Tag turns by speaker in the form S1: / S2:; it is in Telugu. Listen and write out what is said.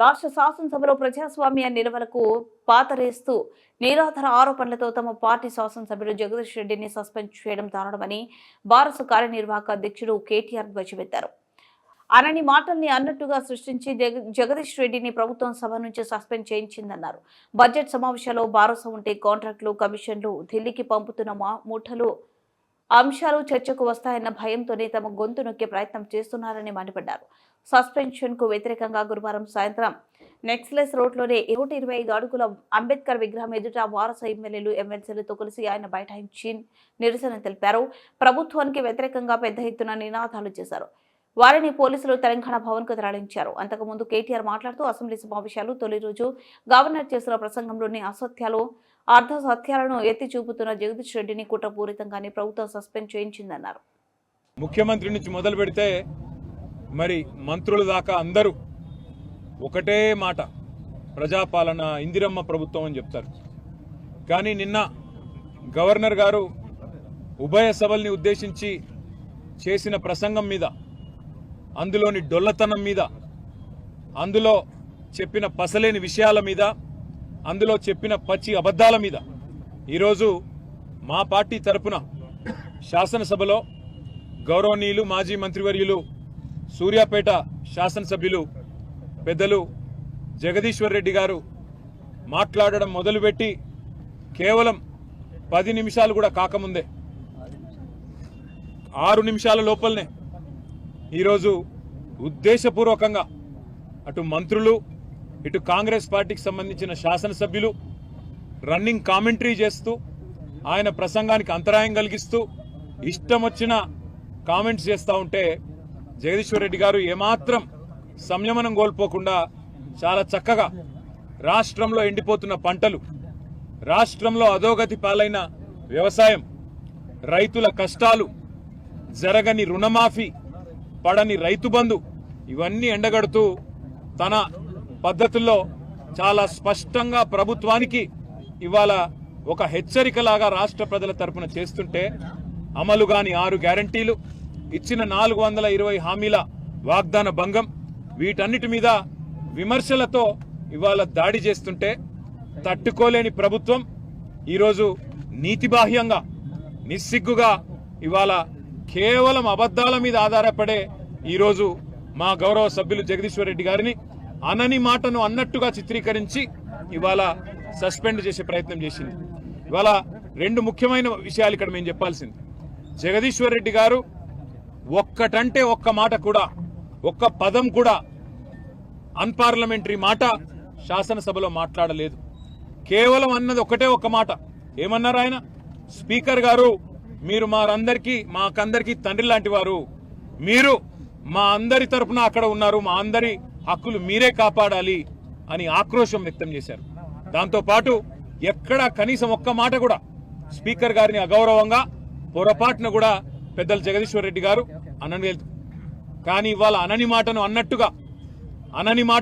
S1: రాష్ట్ర శాసనసభలో ప్రజాస్వామ్య నిలవలకు పాతరేస్తూ నిరాధార ఆరోపణలతో తమ పార్టీ శాసనసభ్యుడు జగదీష్ రెడ్డిని సస్పెండ్ చేయడం దారుణమని భారత కార్యనిర్వాహక అధ్యక్షుడు కేటీఆర్ ధ్వజమెత్తారు. అనని మాటల్ని అన్నట్టుగా సృష్టించి జగదీష్ రెడ్డిని ప్రభుత్వం సభ నుంచి సస్పెండ్ చేయించిందన్నారు. బడ్జెట్ సమావేశాల్లో భరోసా ఉంటే కాంట్రాక్టులు కమిషన్లు ఢిల్లీకి పంపుతున్న మా- మూటలు అంశాలు చర్చకు వస్తాయన్న భయంతోనే తమ గొంతు నొక్కే ప్రయత్నం చేస్తున్నారని మండిపడ్డారు. సస్పెన్షన్కు వ్యతిరేకంగా గురువారం సాయంత్రం నెక్స్లెస్ రోడ్లోనే నూట ఇరవై ఐదు అడుగుల అంబేద్కర్ విగ్రహం ఎదుట వారస ఎమ్మెల్యేలు ఎమ్మెల్సీలతో కలిసి ఆయన బైఠాయించి నిరసన తెలిపారు. ప్రభుత్వానికి వ్యతిరేకంగా పెద్ద ఎత్తున నినాదాలు చేశారు. వారిని పోలీసులు తెలంగాణ భవన్కు తరలించారు. అంతకుముందు కేటీఆర్ మాట్లాడుతూ అసెంబ్లీ సమావేశాలు తొలి రోజు. గవర్నర్ చేసిన ప్రసంగంలోని అసత్యాలు అర్ధ సత్యాలను ఎత్తి చూపుతున్న జగదీష్ రెడ్డిని కుట్రపూరితంగానే ప్రభుత్వం సస్పెండ్ చేయించిందన్నారు.
S2: ముఖ్యమంత్రి నుంచి మొదలు పెడితే మరి మంత్రుల దాకా అందరూ ఒకటే మాట ప్రజాపాలన ఇందిరమ్మ ప్రభుత్వం అని చెప్తారు. కానీ నిన్న గవర్నర్ గారు ఉభయ సభల్ని ఉద్దేశించి చేసిన ప్రసంగం మీద అందులోని డొల్లతనం మీద అందులో చెప్పిన పసలేని విషయాల మీద అందులో చెప్పిన పచ్చి అబద్ధాల మీద ఈరోజు మా పార్టీ తరపున శాసనసభలో గౌరవనీయులు మాజీ మంత్రివర్యులు సూర్యాపేట శాసనసభ్యులు పెద్దలు జగదీశ్వర్ రెడ్డి గారు మాట్లాడడం మొదలుపెట్టి కేవలం పది నిమిషాలు కూడా కాకముందే ఆరు నిమిషాల లోపలనే ఈరోజు ఉద్దేశపూర్వకంగా అటు మంత్రులు ఇటు కాంగ్రెస్ పార్టీకి సంబంధించిన శాసనసభ్యులు రన్నింగ్ కామెంటరీ చేస్తూ ఆయన ప్రసంగానికి అంతరాయం కలిగిస్తూ ఇష్టం వచ్చిన కామెంట్స్ చేస్తూ ఉంటే జగదీశ్వర్ రెడ్డి గారు ఏమాత్రం సంయమనం కోల్పోకుండా చాలా చక్కగా రాష్ట్రంలో ఎండిపోతున్న పంటలు రాష్ట్రంలో అధోగతి పాలైన వ్యవసాయం రైతుల కష్టాలు జరగని రుణమాఫీ పడని రైతు బంధు ఇవన్నీ ఎండగడుతూ తన పద్ధతుల్లో చాలా స్పష్టంగా ప్రభుత్వానికి ఇవాళ ఒక హెచ్చరికలాగా రాష్ట్ర ప్రజల తరపున చేస్తుంటే అమలు కాని ఆరు గ్యారంటీలు ఇచ్చిన నాలుగు వందల ఇరవై హామీల వాగ్దాన భంగం వీటన్నిటి మీద విమర్శలతో ఇవాళ దాడి చేస్తుంటే తట్టుకోలేని ప్రభుత్వం ఈరోజు నీతిబాహ్యంగా నిస్సిగ్గుగా ఇవాళ కేవలం అబద్ధాల మీద ఆధారపడే ఈరోజు మా గౌరవ సభ్యులు జగదీశ్వర్ రెడ్డి గారిని అనని మాటను అన్నట్టుగా చిత్రీకరించి ఇవాళ సస్పెండ్ చేసే ప్రయత్నం చేసింది. ఇవాళ రెండు ముఖ్యమైన విషయాలు ఇక్కడ మేము చెప్పాల్సింది. జగదీశ్వర్ రెడ్డి గారు ఒక్కటంటే ఒక్క మాట కూడా ఒక్క పదం కూడా అన్పార్లమెంటరీ మాట శాసనసభలో మాట్లాడలేదు. కేవలం అన్నది ఒకటే ఒక్క మాట. ఏమన్నారు ఆయన? స్పీకర్ గారు మీరు మారందరికీ మాకందరికీ తండ్రి లాంటి వారు. మీరు మా అందరి తరపున అక్కడ ఉన్నారు మా అందరి హక్కులు మీరే కాపాడాలి అని ఆక్రోశం వ్యక్తం చేశారు. దాంతో పాటు ఎక్కడా కనీసం ఒక్క మాట కూడా స్పీకర్ గారిని అగౌరవంగా పొరపాటున కూడా పెద్దలు జగదీశ్వర్ రెడ్డి గారు అనని కానీ ఇవాళ అనని మాటను అన్నట్టుగా అనని మాట